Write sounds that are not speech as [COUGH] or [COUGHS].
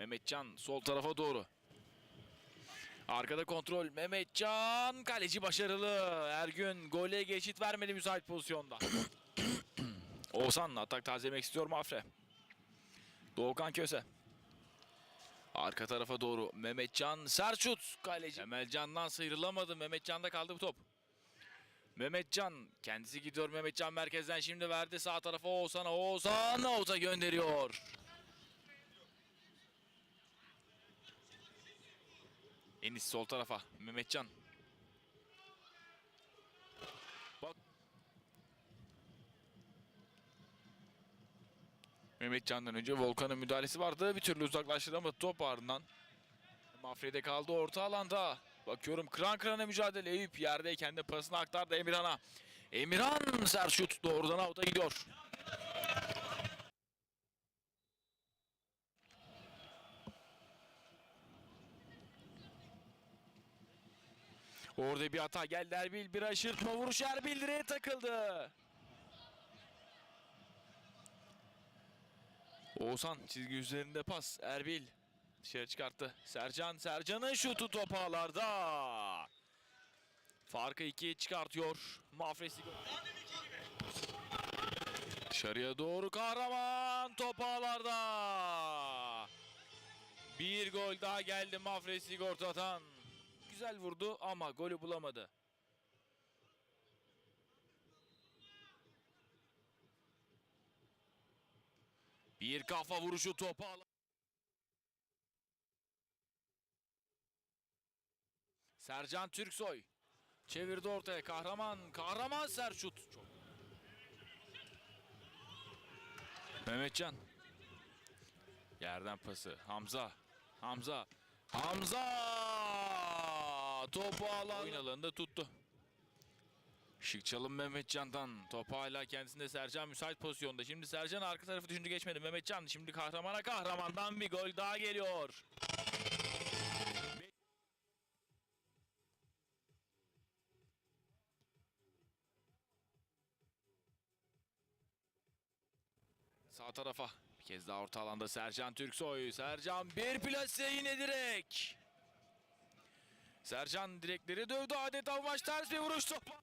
Mehmetcan sol tarafa doğru. Arkada kontrol. Mehmetcan kaleci başarılı. Ergün gole geçit vermedi müsait pozisyonda. [COUGHS] Oğuzhan atak tazelemek istiyor Mafre. Doğukan Köse. Arka tarafa doğru Mehmetcan sert şut kaleci. Emelcan'dan sıyrılamadı. Mehmetcan'da kaldı bu top. Mehmetcan kendisi gidiyor Mehmetcan merkezden şimdi verdi sağ tarafa Oğuzhan'a. Oğuzhan avuta gönderiyor. Enis sol tarafa Mehmetcan. Bak. Mehmetcan'dan önce Volkan'ın müdahalesi vardı. Bir türlü uzaklaştıramadı top ardından. Mafrede kaldı orta alanda. Bakıyorum kıran kırana mücadele. Eyüp yerdeyken de pasını aktardı Emirhan'a. Emirhan sert şut doğrudan avuta gidiyor. Orada bir hata geldi Erbil. Bir aşırtma vuruş Erbil direğe takıldı. Oğuzhan çizgi üzerinde pas. Erbil dışarı çıkarttı. Sercan, Sercan'ın şutu top ağlarda. Farkı ikiye çıkartıyor. Mafresi Dışarıya doğru kahraman top ağlarda. Bir gol daha geldi Mafre Sigorta'dan. Güzel vurdu ama golü bulamadı. Bir kafa vuruşu topa al- Sercan Türksoy çevirdi ortaya kahraman kahraman Serşut. Çok. Mehmetcan yerden pası Hamza Hamza Hamza topu alan oyun alanında tuttu. Şık çalım Mehmetcan'dan. Top hala kendisinde Sercan müsait pozisyonda. Şimdi Sercan arka tarafı düşündü geçmedi. Mehmetcan şimdi kahramana kahramandan bir gol daha geliyor. Sağ tarafa bir kez daha orta alanda Sercan Türksoy. Sercan bir plase yine direk. Sercan direkleri dövdü adeta maç ters bir vuruş topa.